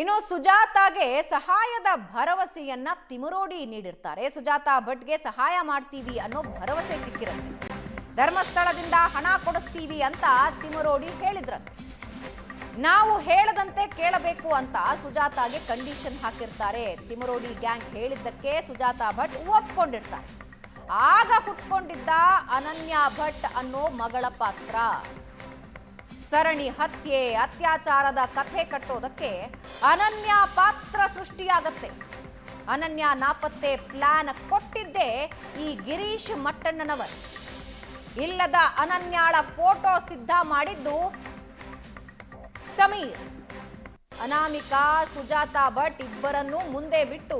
ಇನ್ನು ಸುಜಾತಾಗೆ ಸಹಾಯದ ಭರವಸೆಯನ್ನ ತಿಮರೋಡಿ ನೀಡಿರ್ತಾರೆ. ಸುಜಾತಾ ಭಟ್ಗೆ ಸಹಾಯ ಮಾಡ್ತೀವಿ ಅನ್ನೋ ಭರವಸೆ ಸಿಕ್ಕಿರುತ್ತೆ. ಧರ್ಮಸ್ಥಳದಿಂದ ಹಣ ಕೊಡಿಸ್ತೀವಿ ಅಂತ ತಿಮರೋಡಿ ಹೇಳಿದ್ರಂತೆ. ನಾವು ಹೇಳದಂತೆ ಕೇಳಬೇಕು ಅಂತ ಸುಜಾತಾಗೆ ಕಂಡೀಷನ್ ಹಾಕಿರ್ತಾರೆ. ತಿಮರೋಡಿ ಗ್ಯಾಂಗ್ ಹೇಳಿದ್ದಕ್ಕೆ ಸುಜಾತಾ ಭಟ್ ಒಪ್ಕೊಂಡಿರ್ತಾರೆ. ಆಗ ಹುಟ್ಕೊಂಡಿದ್ದ ಅನನ್ಯ ಭಟ್ ಅನ್ನೋ ಮಗಳ ಪಾತ್ರ. ಸರಣಿ ಹತ್ಯೆ, ಅತ್ಯಾಚಾರದ ಕಥೆ ಕಟ್ಟೋದಕ್ಕೆ ಅನನ್ಯ ಪಾತ್ರ ಸೃಷ್ಟಿಯಾಗತ್ತೆ. ಅನನ್ಯ ನಾಪತ್ತೆ ಪ್ಲಾನ್ ಕೊಟ್ಟಿದ್ದೇ ಈ ಗಿರೀಶ್ ಮಟ್ಟಣ್ಣನವರು. ಇಲ್ಲದ ಅನನ್ಯಾಳ ಫೋಟೋ ಸಿದ್ಧ ಮಾಡಿದ್ದು ಸಮೀರ್. ಅನಾಮಿಕಾ ಸುಜಾತಾ ಭಟ್ ಇಬ್ಬರನ್ನು ಮುಂದೆ ಬಿಟ್ಟು,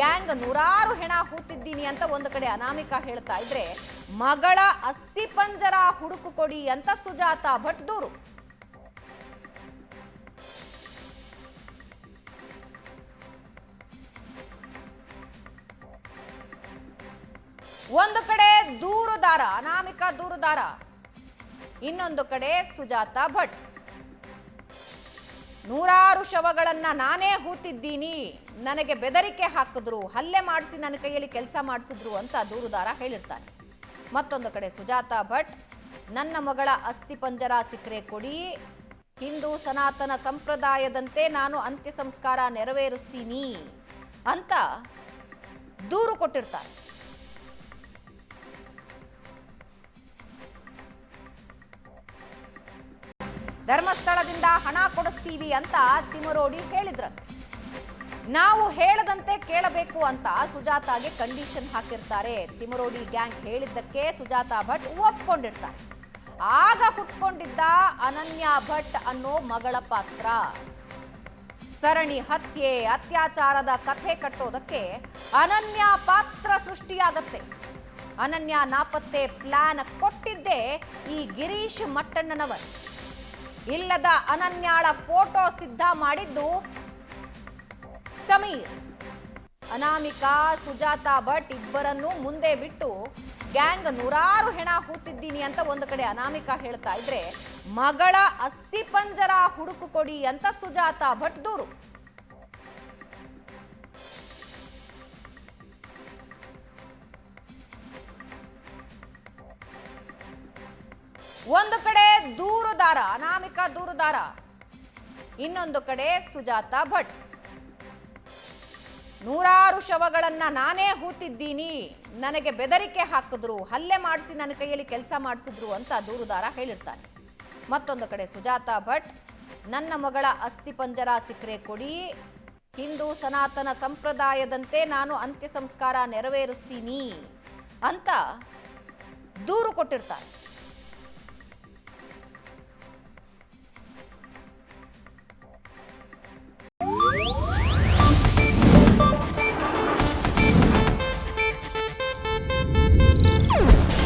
ಗ್ಯಾಂಗ್ ನೂರಾರು ಹೆಣ ಹೂತಿದ್ದೀನಿ ಅಂತ ಒಂದು ಕಡೆ ಅನಾಮಿಕಾ ಹೇಳ್ತಾ ಇದ್ರೆ ಮಗಳ ಅಸ್ಥಿಪಂಜರ ಹುಡುಕು ಕೊಡಿ ಅಂತ ಸುಜಾತ ಭಟ್ ದೂರು ಒಂದು ಕಡೆ ದೂರುದಾರ ಅನಾಮಿಕ ದೂರುದಾರ ಇನ್ನೊಂದು ಕಡೆ ಸುಜಾತ ಭಟ್. ನೂರಾರು ಶವಗಳನ್ನ ನಾನೇ ಹೂತಿದ್ದೀನಿ, ನನಗೆ ಬೆದರಿಕೆ ಹಾಕಿದ್ರು, ಹಲ್ಲೆ ಮಾಡಿಸಿ ನನ್ನ ಕೈಯಲ್ಲಿ ಕೆಲಸ ಮಾಡಿಸಿದ್ರು ಅಂತ ದೂರುದಾರ ಹೇಳಿರ್ತಾನೆ. ಮತ್ತೊಂದು ಕಡೆ ಸುಜಾತಾ ಭಟ್, ನನ್ನ ಮಗಳ ಅಸ್ಥಿಪಂಜರ ಸಿಕ್ಕರೆ ಕೊಡಿ. ಹಿಂದೂ ಸನಾತನ ಸಂಪ್ರದಾಯದಂತೆ ನಾನು ಅಂತ್ಯ ಸಂಸ್ಕಾರ ನೆರವೇರಿಸ್ತೀನಿ ಅಂತ ದೂರು ಕೊಟ್ಟಿರ್ತಾರೆ. ಧರ್ಮಸ್ಥಳದಿಂದ ಹಣ ಕೊಡಿಸ್ತೀವಿ ಅಂತ ತಿಮರೋಡಿ ಹೇಳಿದ್ರಂತೆ. ನಾವು ಹೇಳದಂತೆ ಕೇಳಬೇಕು ಅಂತ ಸುಜಾತಾಗೆ ಕಂಡೀಷನ್ ಹಾಕಿರ್ತಾರೆ. ತಿಮರೋಡಿ ಗ್ಯಾಂಗ್ ಹೇಳಿದ್ದಕ್ಕೆ ಸುಜಾತಾ ಭಟ್ ಒಪ್ಕೊಂಡಿರ್ತಾರೆ. ಆಗ ಹುಟ್ಕೊಂಡಿದ್ದ ಅನನ್ಯ ಭಟ್ ಅನ್ನೋ ಮಗಳ ಪಾತ್ರ. ಸರಣಿ ಹತ್ಯೆ, ಅತ್ಯಾಚಾರದ ಕಥೆ ಕಟ್ಟೋದಕ್ಕೆ ಅನನ್ಯ ಪಾತ್ರ ಸೃಷ್ಟಿಯಾಗತ್ತೆ. ಅನನ್ಯ ನಾಪತ್ತೆ ಪ್ಲಾನ್ ಕೊಟ್ಟಿದ್ದೇ ಈ ಗಿರೀಶ್ ಮಟ್ಟಣ್ಣನವರು. ಇಲ್ಲದ ಅನನ್ಯಾಳ ಫೋಟೋ ಸಿದ್ಧ ಮಾಡಿದ್ದು ಸಮೀರ್. ಅನಾಮಿಕಾ, ಸುಜಾತಾ ಭಟ್ ಇಬ್ಬರನ್ನು ಮುಂದೆ ಬಿಟ್ಟು ಗ್ಯಾಂಗ್ ನೂರಾರು ಹೆಣ ಹೂತಿದ್ದೀನಿ ಅಂತ ಒಂದು ಕಡೆ ಅನಾಮಿಕಾ ಹೇಳ್ತಾ ಇದ್ರೆ, ಮಗಳ ಅಸ್ಥಿಪಂಜರ ಹುಡುಕು ಕೊಡಿ ಅಂತ ಸುಜಾತಾ ಭಟ್ ದೂರು. ಒಂದು ಕಡೆ ದೂರುದಾರ, ಅನಾಮಿಕಾ ದೂರುದಾರ. ಇನ್ನೊಂದು ಕಡೆ ಸುಜಾತಾ ಭಟ್. ನೂರಾರು ಶವಗಳನ್ನ ನಾನೇ ಹೂತಿದ್ದೀನಿ. ನನಗೆ ಬೆದರಿಕೆ ಹಾಕಿದ್ರು. ಹಲ್ಲೆ ಮಾಡಿಸಿ ನನ್ನ ಕೈಯಲ್ಲಿ ಕೆಲಸ ಮಾಡಿಸಿದ್ರು ಅಂತ ದೂರುದಾರ ಹೇಳಿರ್ತಾನೆ ಮತ್ತೊಂದು ಕಡೆ ಸುಜಾತ ಭಟ್, ನನ್ನ ಮಗಳ ಅಸ್ಥಿಪಂಜರ ಸಿಕ್ಕರೆ ಕೊಡಿ. ಹಿಂದೂ ಸನಾತನ ಸಂಪ್ರದಾಯದಂತೆ ನಾನು ಅಂತ್ಯ ಸಂಸ್ಕಾರ ನೆರವೇರಿಸ್ತೀನಿ ಅಂತ ದೂರು ಕೊಟ್ಟಿರ್ತಾರೆ.